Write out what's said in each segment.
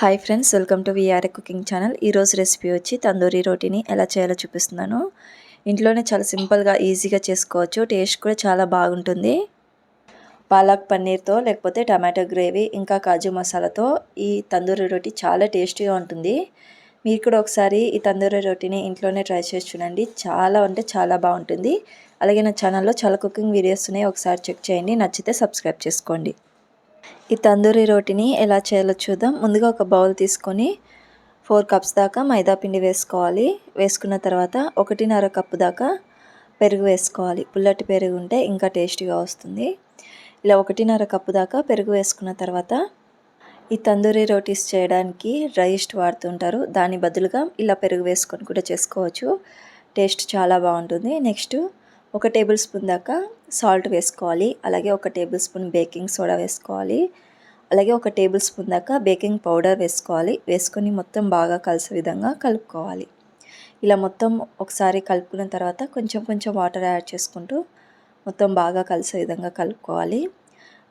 Hi friends welcome to VRA cooking channel. ఈరోజు recipe వచ్చి తందూరి రోటీని ఎలా చేయాలో చూపిస్తున్నాను. ఇంట్లోనే చాలా సింపుల్గా ఈజీగా చేసుకోవచ్చు. టేస్ట్ కూడా చాలా బాగుంటుంది. పాలక్ పన్నీర్తో లేకపోతే టమాటో గ్రేవీ ఇంకా కాజు మసాలాతో ఈ తందూరి రోటీ చాలా టేస్టీగా ఉంటుంది. మీరు కూడా ఒకసారి ఈ తందూరి రోటీని ఇంట్లోనే ట్రై చేసి చూడండి. చాలా అంటే చాలా బాగుంటుంది. అలాగే నా ఛానల్లో చాలా కుకింగ్ వీడియోస్ ఉన్నాయి. ఒకసారి చెక్ చేయండి. నచ్చితే సబ్స్క్రైబ్ చేసుకోండి. ఈ తందూరి రోటిని ఎలా చేయాలో చూద్దాం. ముందుగా ఒక బౌల్ తీసుకొని ఫోర్ కప్స్ దాకా మైదా పిండి వేసుకోవాలి. వేసుకున్న తర్వాత ఒకటిన్నర కప్పు దాకా పెరుగు వేసుకోవాలి. పుల్లటి పెరుగు ఉంటే ఇంకా టేస్టీగా వస్తుంది. ఇలా ఒకటిన్నర కప్పు దాకా పెరుగు వేసుకున్న తర్వాత ఈ తందూరి రోటీస్ చేయడానికి రైస్ట్ వాడుతుంటారు. దాని బదులుగా ఇలా పెరుగు వేసుకొని కూడా చేసుకోవచ్చు. టేస్ట్ చాలా బాగుంటుంది. నెక్స్ట్ ఒక టేబుల్ స్పూన్ దాకా సాల్ట్ వేసుకోవాలి. అలాగే ఒక టేబుల్ స్పూన్ బేకింగ్ సోడా వేసుకోవాలి. అలాగే ఒక టేబుల్ స్పూన్ దాకా బేకింగ్ పౌడర్ వేసుకోవాలి. వేసుకొని మొత్తం బాగా కలిసే విధంగా కలుపుకోవాలి. ఇలా మొత్తం ఒకసారి కలుపుకున్న తర్వాత కొంచెం కొంచెం వాటర్ యాడ్ చేసుకుంటూ మొత్తం బాగా కలిసే విధంగా కలుపుకోవాలి.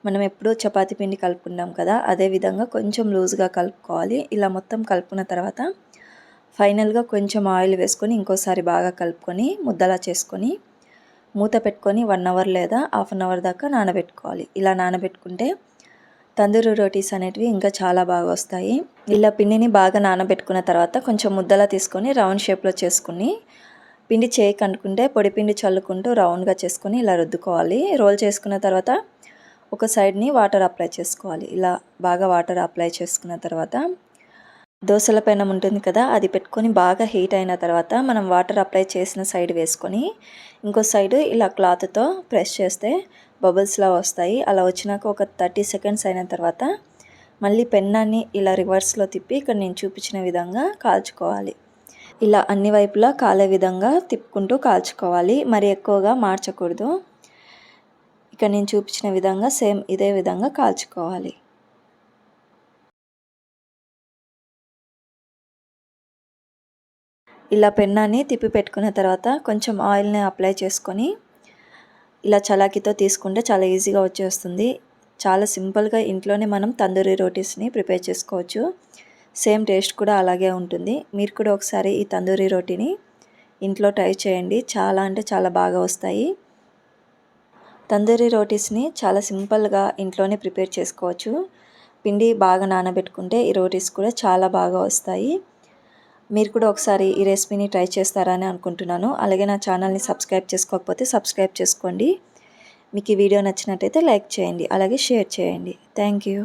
మనం ఎప్పుడూ చపాతీ పిండి కలుపుకున్నాం కదా అదే విధంగా కొంచెం లూజ్గా కలుపుకోవాలి. ఇలా మొత్తం కలుపుకున్న తర్వాత ఫైనల్గా కొంచెం ఆయిల్ వేసుకొని ఇంకోసారి బాగా కలుపుకొని ముద్దలా చేసుకొని మూత పెట్టుకొని వన్ అవర్ లేదా హాఫ్ అన్ అవర్ దాకా నానబెట్టుకోవాలి. ఇలా నానబెట్టుకుంటే తందూరి రోటీస్ అనేటివి ఇంకా చాలా బాగా వస్తాయి. ఇలా పిండిని బాగా నానబెట్టుకున్న తర్వాత కొంచెం ముద్దలా తీసుకొని రౌండ్ షేప్లో చేసుకుని పిండి చేయి అనుకుంటే పొడి పిండి చల్లుకుంటూ రౌండ్గా చేసుకొని ఇలా రుద్దుకోవాలి. రోల్ చేసుకున్న తర్వాత ఒక సైడ్ని వాటర్ అప్లై చేసుకోవాలి. ఇలా బాగా వాటర్ అప్లై చేసుకున్న తర్వాత దోశల పెనం ఉంటుంది కదా అది పెట్టుకొని బాగా హీట్ అయిన తర్వాత మనం వాటర్ అప్లై చేసిన సైడ్ వేసుకొని ఇంకో సైడ్ ఇలా క్లాత్తో ప్రెస్ చేస్తే బబుల్స్లా వస్తాయి. అలా వచ్చినాక ఒక థర్టీ సెకండ్స్ అయిన తర్వాత మళ్ళీ పెన్నాన్ని ఇలా రివర్స్లో తిప్పి ఇక్కడ నేను చూపించిన విధంగా కాల్చుకోవాలి. ఇలా అన్ని వైపులా కాలే విధంగా తిప్పుకుంటూ కాల్చుకోవాలి. మరి ఎక్కువగా మార్చకూడదు. ఇక్కడ నేను చూపించిన విధంగా సేమ్ ఇదే విధంగా కాల్చుకోవాలి. ఇలా పెన్నాన్ని తిప్పి పెట్టుకున్న తర్వాత కొంచెం ఆయిల్ని అప్లై చేసుకొని ఇలా చలాకీతో తీసుకుంటే చాలా ఈజీగా వచ్చేస్తుంది. చాలా సింపుల్గా ఇంట్లోనే మనం తందూరి రోటీస్ని ప్రిపేర్ చేసుకోవచ్చు. సేమ్ టేస్ట్ కూడా అలాగే ఉంటుంది. మీరు కూడా ఒకసారి ఈ తందూరి రోటీని ఇంట్లో ట్రై చేయండి. చాలా అంటే చాలా బాగా వస్తాయి. తందూరి రోటీస్ని చాలా సింపుల్గా ఇంట్లోనే ప్రిపేర్ చేసుకోవచ్చు. పిండి బాగా నానబెట్టుకుంటే ఈ రోటీస్ కూడా చాలా బాగా వస్తాయి. మీరు కూడా ఒకసారి ఈ రెసిపీని ట్రై చేస్తారని అనుకుంటున్నాను. అలాగే నా ఛానల్ని సబ్స్క్రైబ్ చేసుకోకపోతే సబ్స్క్రైబ్ చేసుకోండి. మీకు ఈ వీడియో నచ్చినట్టయితే లైక్ చేయండి. అలాగే షేర్ చేయండి. Thank you.